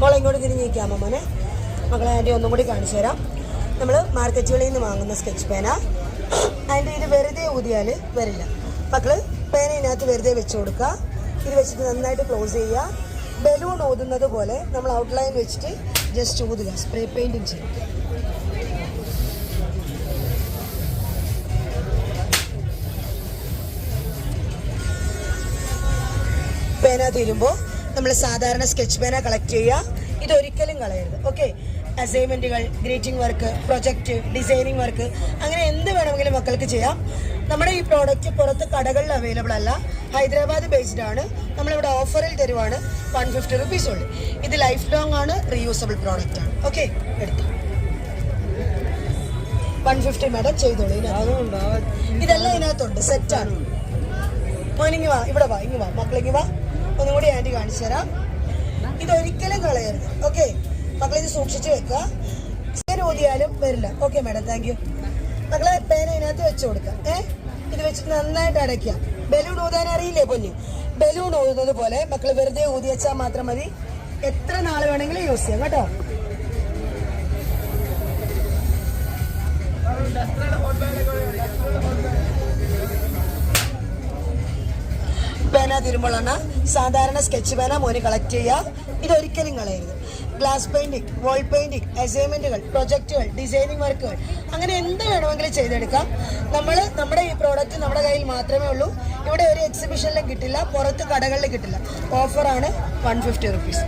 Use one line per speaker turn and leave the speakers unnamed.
മോളെ ഇങ്ങോട്ട് തിരിഞ്ഞ് നിൽക്കാം മോനെ. മകളെ ആന്റി ഒന്നും കൂടി കാണിച്ചു തരാം. നമ്മൾ മാർക്കറ്റുകളിൽ നിന്ന് വാങ്ങുന്ന സ്കെച്ച് പേന അതിന്റെ ഇത് വെറുതെ ഊതിയാൽ വരില്ല. മക്കൾ പേന ഇതിനകത്ത് വെറുതെ വെച്ച് കൊടുക്കുക ഇത് വെച്ചിട്ട് നന്നായിട്ട് ക്ലോസ് ചെയ്യുക. ബലൂൺ ഊതുന്നത് പോലെ നമ്മൾ ഔട്ട്ലൈൻ വെച്ചിട്ട് ജസ്റ്റ് ഊതുക. സ്പ്രേ പെയിന്റിങ് ചെയ്യും. പേന തീരുമ്പോൾ നമ്മൾ സാധാരണ സ്കെച്ച് പേന കളക്ട് ചെയ്യുക. ഇതൊരിക്കലും കളയരുത്. ഓക്കെ അസൈൻമെന്റുകൾ greeting work project designing work അങ്ങനെ എന്ത് വേണമെങ്കിലും മക്കൾക്ക് ചെയ്യാം. നമ്മുടെ ഈ പ്രോഡക്റ്റ് പുറത്ത് കടകളിൽ അവൈലബിൾ അല്ല. ഹൈദരാബാദ് ബേസ്ഡ് ആണ്. നമ്മളിവിടെ ഓഫറിൽ തരുവാണ് വൺ ഫിഫ്റ്റി റുപ്പീസ് ഉള്ളു ഇത് ലൈഫ് ലോങ് ആണ് റീയൂസബിൾ പ്രോഡക്റ്റ് ആണ്. ഓക്കെ എടുത്തു. വൺ ഫിഫ്റ്റി മാഡം ചെയ്തോളൂ. ഇതെല്ലാം ഇതിനകത്തുണ്ട്. സെറ്റാണ് മോനിങ്ങി വാ. ഇവിടെ വാ. ഇങ്ങ് വാ. മക്കളിങ്ങി വാ. ഒന്നും കൂടി ആന്റി കാണിച്ചു തരാം. ഇതൊരിക്കലും കളയരുത്. ഓക്കെ മക്കളെ ഇത് സൂക്ഷിച്ച് വെക്കുക. പേന ഊതിയാലും വരില്ല. ഓക്കെ മാഡം താങ്ക് യു മക്കളെ പേന ഇതിനകത്ത് വെച്ച് കൊടുക്കുക. ഏ? ഇത് വെച്ചിട്ട് നന്നായിട്ട് അടയ്ക്കുക. ബലൂൺ ഊതാൻ അറിയില്ലേ പൊന്നു? ബലൂൺ ഊതുന്നത് പോലെ മക്കൾ വെറുതെ ഊതി വെച്ചാൽ മാത്രം മതി. എത്ര നാൾ വേണമെങ്കിലും യൂസ് ചെയ്യാം. കേട്ടോ? പേന തിരുമ്പോഴാണ് സാധാരണ സ്കെച്ച് പേന മോന് കളക്ട് ചെയ്യുക. ഇതൊരിക്കലും കളയരുത്. ഗ്ലാസ് പെയിന്റിംഗ് വോൾ പെയിന്റിംഗ് അസൈൻമെന്റുകൾ പ്രൊജക്റ്റുകൾ ഡിസൈനിങ് വർക്കുകൾ അങ്ങനെ എന്ത് വേണമെങ്കിലും ചെയ്തെടുക്കാം. നമ്മൾ നമ്മുടെ ഈ പ്രോഡക്റ്റ് നമ്മുടെ കയ്യിൽ മാത്രമേ ഉള്ളൂ. ഇവിടെ ഒരു എക്സിബിഷനിലും കിട്ടില്ല. പുറത്ത് കടകളിലും കിട്ടില്ല. ഓഫറാണ് വൺ ഫിഫ്റ്റി റുപ്പീസ്